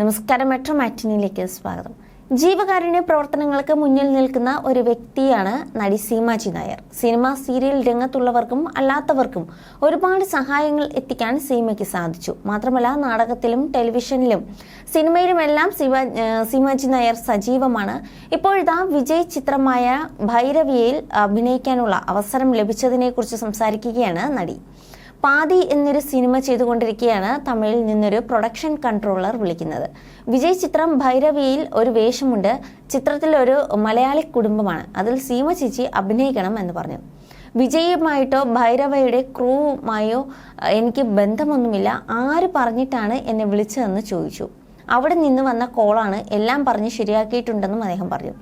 നമസ്കാരം. മെട്രോ മാറ്റിനിയിലേക്ക് സ്വാഗതം. ജീവകാരുണ്യ പ്രവർത്തനങ്ങൾക്ക് മുന്നിൽ നിൽക്കുന്ന ഒരു വ്യക്തിയാണ് നടി സീമാജി നായർ. സിനിമ സീരിയൽ രംഗത്തുള്ളവർക്കും അല്ലാത്തവർക്കും ഒരുപാട് സഹായങ്ങൾ എത്തിക്കാൻ സീമയ്ക്ക് സാധിച്ചു. മാത്രമല്ല നാടകത്തിലും ടെലിവിഷനിലും സിനിമയിലുമെല്ലാം സീമ സീമാജി നായർ സജീവമാണ്. ഇപ്പോഴിതാ വിജയ് ചിത്രമായ ഭൈരവിയിൽ അഭിനയിക്കാനുള്ള അവസരം ലഭിച്ചതിനെക്കുറിച്ച് സംസാരിക്കുകയാണ് നടി. പാതി എന്നൊരു സിനിമ ചെയ്തുകൊണ്ടിരിക്കുകയാണ് തമിഴിൽ നിന്നൊരു പ്രൊഡക്ഷൻ കൺട്രോളർ വിളിക്കുന്നത്. വിജയ് ചിത്രം ഭൈരവിയിൽ ഒരു വേഷമുണ്ട്. ചിത്രത്തിൽ ഒരു മലയാളി കുടുംബമാണ്. അതിൽ സീമ ചേച്ചി അഭിനയിക്കണം എന്ന് പറഞ്ഞു. വിജയുമായിട്ടോ ഭൈരവയുടെ ക്രൂവുമായോ എനിക്ക് ബന്ധമൊന്നുമില്ല. ആര് പറഞ്ഞിട്ടാണ് എന്നെ വിളിച്ചതെന്ന് ചോദിച്ചു. അവിടെ നിന്ന് വന്ന കോളാണ് എല്ലാം പറഞ്ഞ് ശരിയാക്കിയിട്ടുണ്ടെന്നും അദ്ദേഹം പറഞ്ഞു.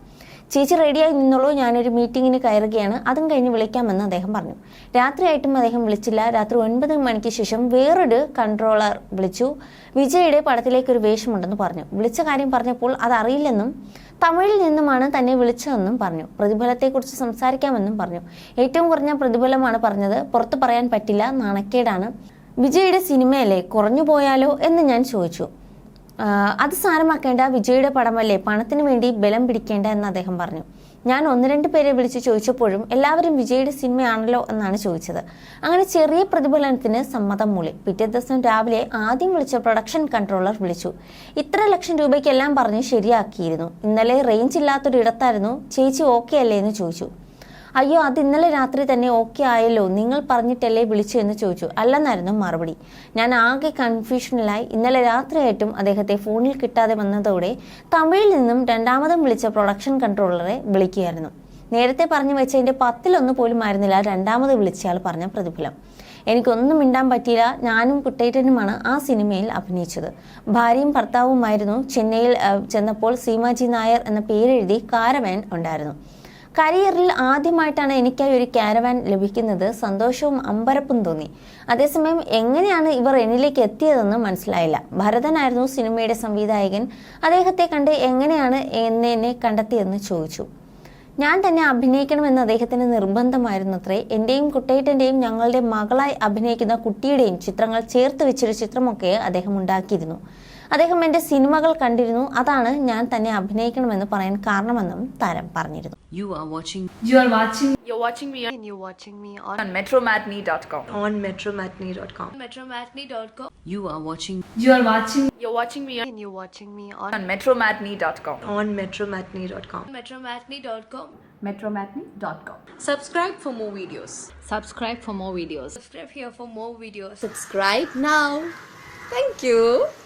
ചേച്ചി റെഡിയായി നിന്നുള്ളൂ ഞാനൊരു മീറ്റിങ്ങിന് കയറുകയാണ്. അതും കഴിഞ്ഞ് വിളിക്കാമെന്ന് അദ്ദേഹം പറഞ്ഞു. രാത്രിയായിട്ടും അദ്ദേഹം വിളിച്ചില്ല. രാത്രി ഒൻപത് മണിക്ക് ശേഷം വേറൊരു കൺട്രോളർ വിളിച്ചു. വിജയുടെ പടത്തിലേക്ക് ഒരു വേഷമുണ്ടെന്ന് പറഞ്ഞു. വിളിച്ച കാര്യം പറഞ്ഞപ്പോൾ അതറിയില്ലെന്നും തമിഴിൽ നിന്നുമാണ് തന്നെ വിളിച്ചതെന്നും പറഞ്ഞു. പ്രതിഫലത്തെക്കുറിച്ച് സംസാരിക്കാമെന്നും പറഞ്ഞു. ഏറ്റവും കുറഞ്ഞ പ്രതിഫലമാണ് പറഞ്ഞത്. പുറത്ത് പറയാൻ പറ്റില്ല. നാണക്കേടാണ്. വിജയുടെ സിനിമയല്ലേ കുറഞ്ഞു പോയാലോ എന്ന് ഞാൻ ചോദിച്ചു. അത് സാരമാക്കേണ്ട. വിജയുടെ പടമല്ലേ? പണത്തിന് വേണ്ടി ബലം പിടിക്കേണ്ട എന്ന് അദ്ദേഹം പറഞ്ഞു. ഞാൻ ഒന്ന് രണ്ട് പേരെ വിളിച്ച് ചോദിച്ചപ്പോഴും എല്ലാവരും വിജയുടെ സിനിമയാണല്ലോ എന്നാണ് ചോദിച്ചത്. അങ്ങനെ ചെറിയ പ്രതിഫലനത്തിന് സമ്മതം മൂളി. പിറ്റേ ദിവസം രാവിലെ ആദ്യം വിളിച്ച പ്രൊഡക്ഷൻ കൺട്രോളർ വിളിച്ചു. ഇത്ര ലക്ഷം രൂപയ്ക്കെല്ലാം പറഞ്ഞ് ശരിയാക്കിയിരുന്നു. ഇന്നലെ റേഞ്ച് ഇല്ലാത്തൊരു ഇടത്തായിരുന്നു ചേച്ചി ഓക്കെ അല്ലേ എന്ന് ചോദിച്ചു. അയ്യോ അത് ഇന്നലെ രാത്രി തന്നെ ഓക്കെ ആയല്ലോ. നിങ്ങൾ പറഞ്ഞിട്ടല്ലേ വിളിച്ചു എന്ന് ചോദിച്ചു. അല്ലെന്നായിരുന്നു മറുപടി. ഞാൻ ആകെ കൺഫ്യൂഷനിലായി ഇന്നലെ രാത്രിയായിട്ടും അദ്ദേഹത്തെ ഫോണിൽ കിട്ടാതെ വന്നതോടെ തമിഴിൽ നിന്നും രണ്ടാമതും വിളിച്ച പ്രൊഡക്ഷൻ കൺട്രോളറെ വിളിക്കുകയായിരുന്നു. നേരത്തെ പറഞ്ഞു വെച്ചതിന്റെ പത്തിലൊന്ന് പോലും ആയിരുന്നില്ല രണ്ടാമത് വിളിച്ചയാൾ പറഞ്ഞ പ്രതിഫലം. എനിക്കൊന്നും മിണ്ടാൻ പറ്റിയില്ല. ഞാനും കുട്ടേറ്റനുമാണ് ആ സിനിമയിൽ അഭിനയിച്ചത്. ഭാര്യയും ഭർത്താവുമായിരുന്നു. ചെന്നൈയിൽ ചെന്നപ്പോൾ സീമാജി നായർ എന്ന പേരെഴുതി കാരവാൻ ഉണ്ടായിരുന്നു. കരിയറിൽ ആദ്യമായിട്ടാണ് എനിക്കായി ഒരു കാരവാൻ ലഭിക്കുന്നത്. സന്തോഷവും അമ്പരപ്പും തോന്നി. അതേസമയം എങ്ങനെയാണ് ഇവർ എന്നിലേക്ക് എത്തിയതെന്ന് മനസ്സിലായില്ല. ഭരതനായിരുന്നു സിനിമയുടെ സംവിധായകൻ. അദ്ദേഹത്തെ കണ്ട് എങ്ങനെയാണ് എന്നെ എന്നെ കണ്ടെത്തിയെന്ന് ചോദിച്ചു. ഞാൻ തന്നെ അഭിനയിക്കണമെന്ന് അദ്ദേഹത്തിന് നിർബന്ധമായിരുന്നു അത്രേ എന്റെയും കുട്ടേട്ടന്റെയും ഞങ്ങളുടെ മകളായി അഭിനയിക്കുന്ന കുട്ടിയുടെയും ചിത്രങ്ങൾ ചേർത്ത് വെച്ചൊരു ചിത്രമൊക്കെ അദ്ദേഹം ഉണ്ടാക്കിയിരുന്നു. അദ്ദേഹം എന്റെ സിനിമകൾ കണ്ടിരുന്നു. അതാണ് ഞാൻ തന്നെ അഭിനയിക്കണമെന്ന് പറയാൻ കാരണമെന്നും താരം പറഞ്ഞിരുന്നു. You are watching you are watching you are watching me and you are watching me on metro dot com on metro dot com metro dot com you are watching you are watching you are watching me and you are watching me on metro matinee dot com on metro dot com metro dot com metro dot com subscribe for more videos subscribe for more videos subscribe here for more videos subscribe now thank